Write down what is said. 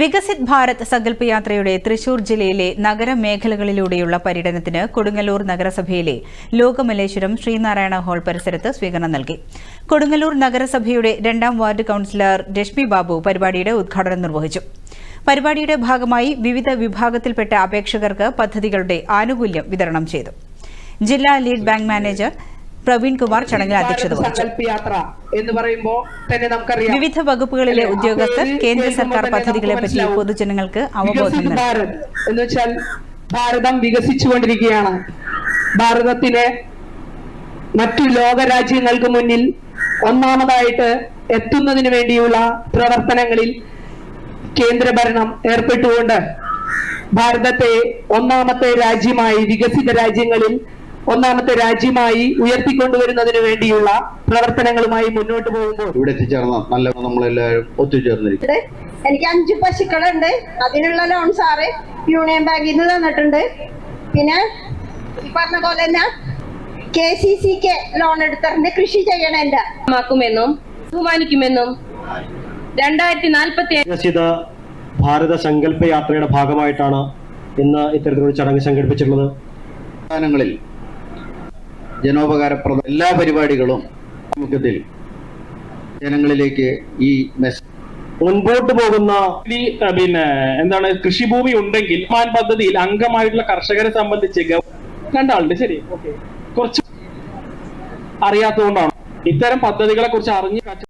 വികസിത് ഭാരത് സങ്കല്പ യാത്രയുടെ തൃശൂർ ജില്ലയിലെ നഗരമേഖലകളിലൂടെയുള്ള പര്യടനത്തിന് കൊടുങ്ങല്ലൂർ നഗരസഭയിലെ ലോകമല്ലേശ്വരം ശ്രീനാരായണ ഹാൾ പരിസരത്ത് സ്വീകരണം നൽകി. കൊടുങ്ങല്ലൂർ നഗരസഭയുടെ രണ്ടാം വാർഡ് കൌൺസിലർ രശ്മി ബാബു പരിപാടിയുടെ ഉദ്ഘാടനം നിർവഹിച്ചു. പരിപാടിയുടെ ഭാഗമായി വിവിധ വിഭാഗത്തിൽപ്പെട്ട അപേക്ഷകർക്ക് പദ്ധതികളുടെ ആനുകൂല്യം വിതരണം ചെയ്തു. ജില്ലാ lead bank manager Praveen Kumar ചടങ്ങിൽ അധ്യക്ഷത വഹിച്ചു. എന്ന് പറയുമ്പോൾ തന്നെ നമുക്കറിയാം. വിവിധ വകുപ്പുകളിലെ ഉദ്യോഗസ്ഥർ കേന്ദ്ര സർക്കാർ പദ്ധതികളെ പറ്റി പൊതുജനങ്ങൾക്ക് അവബോധം എന്ന് വെച്ചാൽ ഭാരതം വികസിച്ചുകൊണ്ടിരിക്കുകയാണ്. ഭാരതത്തിലെ മറ്റു ലോക രാജ്യങ്ങൾക്ക് മുന്നിൽ ഒന്നാമതായിട്ട് എത്തുന്നതിന് വേണ്ടിയുള്ള പ്രവർത്തനങ്ങളിൽ കേന്ദ്രഭരണം ഏർപ്പെട്ടുകൊണ്ട് ഭാരതത്തെ ഒന്നാമത്തെ രാജ്യമായി വികസിത രാജ്യങ്ങളിൽ ഒന്നാമത്തെ രാജ്യമായി ഉയർത്തിക്കൊണ്ടുവരുന്നതിന് വേണ്ടിയുള്ള പ്രവർത്തനങ്ങളുമായി മുന്നോട്ട് പോകുമ്പോൾ ഇവിടെ എത്തിച്ചേർന്ന നല്ല നമ്മളെല്ലാവരും ഒത്തുചേർന്നിരിക്കും. എനിക്ക് അഞ്ച് പശുക്കളുണ്ട്. അതിനുള്ള ലോൺ സാറ് യൂണിയൻ ബാങ്കിൽ നിന്ന് തന്നിട്ടുണ്ട്. പിന്നെ ഈ പറഞ്ഞ പോലെ തന്നെ K C C K loan എടുത്തിട്ടുണ്ട്. കൃഷി ചെയ്യണേണ്ട മാക്കുമെന്നും ബഹുമാനിക്കുമെന്നും. രണ്ടായിരത്തി നാൽപ്പത്തി വികസിത ഭാരത സങ്കല്പ യാത്രയുടെ ഭാഗമായിട്ടാണ് ഇന്ന് ഇത്തരത്തിലൊരു ചടങ്ങ് സംഘടിപ്പിച്ചിട്ടുള്ളത്. സംസ്ഥാനങ്ങളിൽ ജനോപകാരപ്രദ എല്ലാ പരിപാടികളും മുഖത്തിൽ ജനങ്ങളിലേക്ക് ഈ മെസ്സേജ് മുൻപോട്ട് പോകുന്ന പിന്നെ എന്താണ് കൃഷിഭൂമി ഉണ്ടെങ്കിൽ മാൻ പദ്ധതിയിൽ അംഗമായിട്ടുള്ള കർഷകരെ സംബന്ധിച്ച് രണ്ടാളുണ്ട് ശരി ഓക്കെ. കുറച്ച് അറിയാത്തതുകൊണ്ടാണ്. ഇത്തരം പദ്ധതികളെ കുറിച്ച് അറിഞ്ഞ്